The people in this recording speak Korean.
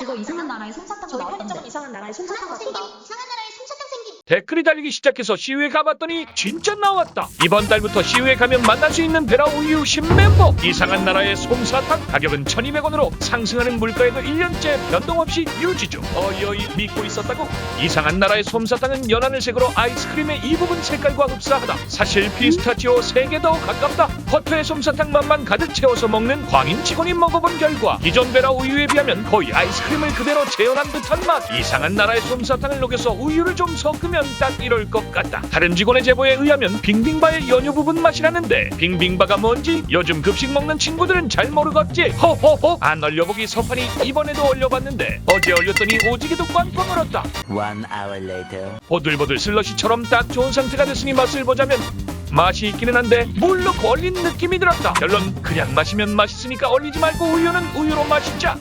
이거 이상한 나라의 솜사탕 저희 나왔던데. 편의점 이상한 나라의 솜사탕 갖고 나. 이상한. 댓글이 달리기 시작해서 시위에 가봤더니 진짜 나왔다. 이번 달부터 시위에 가면 만날 수 있는 베라 우유 신멤버 이상한 나라의 솜사탕 가격은 1200원으로 상승하는 물가에도 1년째 변동 없이 유지 중. 어이어이 믿고 있었다고? 이상한 나라의 솜사탕은 연하늘 색으로 아이스크림의 이 부분 색깔과 흡사하다. 사실 피스타치오 3개 더 가깝다. 버터에 솜사탕 맛만 가득 채워서 먹는 광인 직원이 먹어본 결과 기존 베라 우유에 비하면 거의 아이스크림을 그대로 재현한 듯한 맛. 이상한 나라의 솜사탕을 녹여서 우유를 좀 섞으면 딱 이럴 것 같다. 다른 직원의 제보에 의하면 빙빙바의 연유 부분 맛이라는데 빙빙바가 뭔지 요즘 급식 먹는 친구들은 잘 모르겠지. 호호호 안 얼려보기 서판이 이번에도 얼려봤는데 어제 얼렸더니 오지게도 꽝꽝 얼었다. One hour later. 보들보들 슬러시처럼 딱 좋은 상태가 됐으니 맛을 보자면 맛이 있기는 한데 물 넣고 얼린 느낌이 들었다. 결론 그냥 마시면 맛있으니까 얼리지 말고 우유는 우유로 마시자.